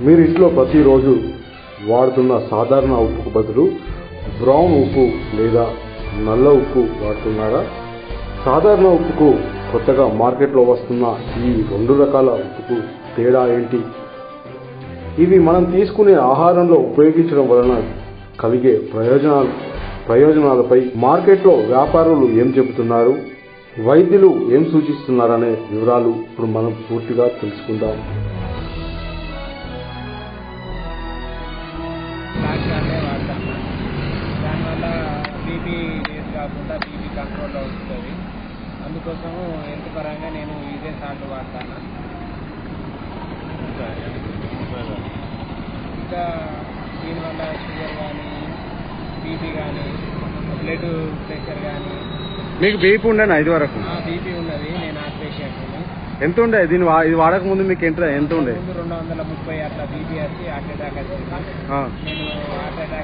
మీరు ఇంట్లో ప్రతిరోజు వాడుతున్న సాధారణ ఉప్పుకు బదులు బ్రౌన్ ఉప్పు లేదా నల్ల ఉప్పు వాడుతున్నారా? సాధారణ ఉప్పుకు కొత్తగా మార్కెట్లో వస్తున్న ఈ రెండు రకాల ఉప్పుకు తేడా ఏంటి? ఇవి మనం తీసుకునే ఆహారంలో ఉపయోగించడం వలన కలిగే ప్రయోజనాలు. ప్రయోజనాలపై మార్కెట్లో వ్యాపారులు ఏం చెబుతున్నారు? వైద్యులు ఏం సూచిస్తున్నారనే వివరాలు ఇప్పుడు మనం పూర్తిగా తెలుసుకుందాం. దానివల్ల బీపీ రేస్ కాకుండా బీపీ కంట్రోల్లో ఉంటుంది. అందుకోసము హెల్త్ పరంగా నేను ఇదే సాల్ట్ వాడతాను. ఇంకా దీనివల్ల షుగర్ కానీ బీపీ కానీ బ్లడ్ ప్రెషర్ కానీ మీకు బీపీ ఉండేనా ఇది వరకు? బీపీ ఉన్నది నేను హార్ట్ పేషెంట్ని. ఎంత ఉండే? దీని వా- ఇది వాడక ముందు మీకు ఎంత ఎంత ఉండే? రెండు వందల ముప్పై అట్లా బీపీ వచ్చి హార్ట్ అటాక్ వచ్చింది. ఆ, నేను హార్ట్ అటాక్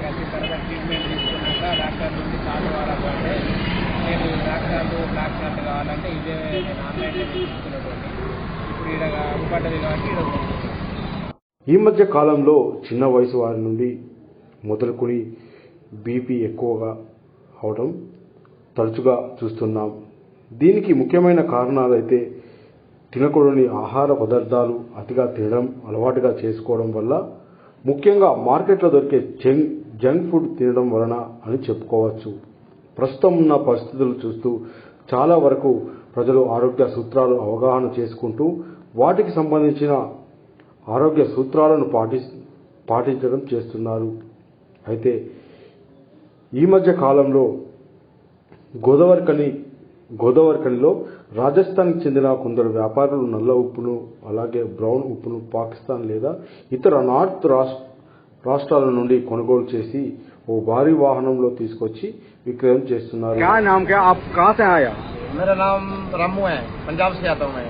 కావాలంటే ఇదే నేను ఆన్లైన్లో తీసుకున్నటువంటి ఇప్పుడు ఇక్కడ అమ్ముపడ్డది కాబట్టి ఇక్కడ ఈ మధ్య కాలంలో చిన్న వయసు వారి నుండి మొదలుకొని బీపీ ఎక్కువగా అవడం తరచుగా చూస్తున్నాం. దీనికి ముఖ్యమైన కారణాలైతే తినకూడని ఆహార పదార్థాలు అతిగా తినడం అలవాటుగా చేసుకోవడం వల్ల ముఖ్యంగా మార్కెట్లో దొరికే జంక్ జంక్ ఫుడ్ తినడం వలన అని చెప్పుకోవచ్చు. ప్రస్తుతం ఉన్న పరిస్థితులు చూస్తూ చాలా వరకు ప్రజలు ఆరోగ్య సూత్రాలు అవగాహన చేసుకుంటూ వాటికి సంబంధించిన ఆరోగ్య సూత్రాలను పాటి పాటించడం చేస్తున్నారు. అయితే ఈ మధ్య కాలంలో గోదావరికని గోదావరికనిలో రాజస్థాన్కి చెందిన కొందరు వ్యాపారులు నల్ల ఉప్పును అలాగే బ్రౌన్ ఉప్పును పాకిస్తాన్ లేదా ఇతర నార్త్ రాష్ట్ర రాష్ట్రాల నుండి కొనుగోలు చేసి ఓ భారీ వాహనంలో తీసుకొచ్చి విక్రయం చేస్తున్నారు क्या नाम क्या आप कहाँ से आया मेरा नाम रामू है पंजाब से आता हूँ मैं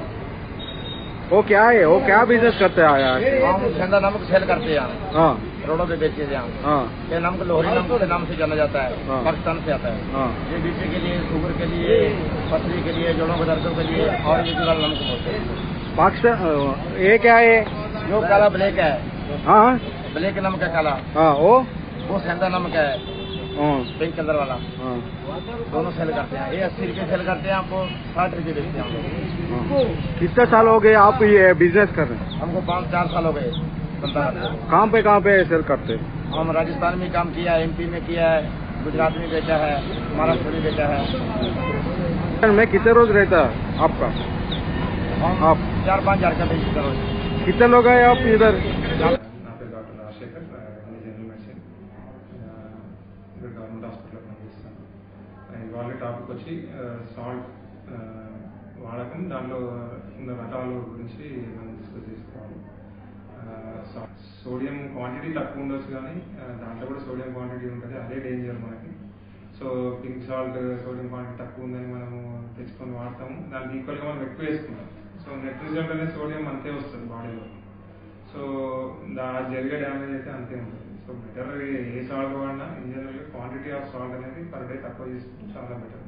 वो क्या है वो क्या बिजनेस करते हैं आया हम सेंधा नमक सेल करते हैं हाँ रोडों पे बेचते हैं हम हाँ ये नमक लोहरी नमक के नाम से जाना जाता है हाँ। पाकिस्तान से आता है हाँ ये बीपी के लिए शुगर के लिए पथरी के लिए जोड़ों के दर्दों के लिए और ये जुगाड़ नमक बोलते हैं पाकिस्तान ये क्या है जो काला ब्लैक है हाँ ब्लैक नमक है काला। हाँ वो? वो सेंधा नमक है। हाँ। पिंक कलर वाला। हाँ। दोनों सेल करते हैं। ये अस्सी रुपये सेल करते हैं आपको साठ रुपये बेचते हैं हाँ। कितने साल हो गए आप ये बिज़नेस कर रहे हैं? हमको पाँच चार साल हो गए। कहाँ पे कहाँ पे सेल करते? हम राजस्थान में काम किया है एमपी में किया है गुजरात में बेचा है महाराष्ट्र में बेचा है। मैं कितने रोज रहता आपका? आप? चार पाँच हज़ार का बेचता रोज। कितने लोग आए आप इधर? Rajasekhar general medicine. ఇక్కడ గవర్నమెంట్ హాస్పిటల్లో పనిచేస్తాను. ఇవాళ టాపిక్ వచ్చి సాల్ట్ వాడకం దాంట్లో ఉన్న రకాల గురించి మనం డిస్కస్ చేసుకోవాలి. సోడియం క్వాంటిటీ తక్కువ ఉండొచ్చు కానీ దాంట్లో కూడా సోడియం క్వాంటిటీ ఉంటుంది అదే డేంజర్ మనకి. So pink salt sodium quantity తక్కువ ఉందని మనము తెచ్చుకొని వాడతాము. దానికి ఈక్వల్గా మనం ఎక్కువ వేసుకుంటాం. సో నెట్ రిజల్ట్ అనేది సోడియం అంతే వస్తుంది బాడీలో. సో దా జరిగే డ్యామేజ్ అయితే అంతే ఉంటుంది. సో బెటర్ ఏ సాల్ట్ వాడినా in general quantity of salt అనేది పర్ డే తక్కువ చేసుకుంటే చాలా బెటర్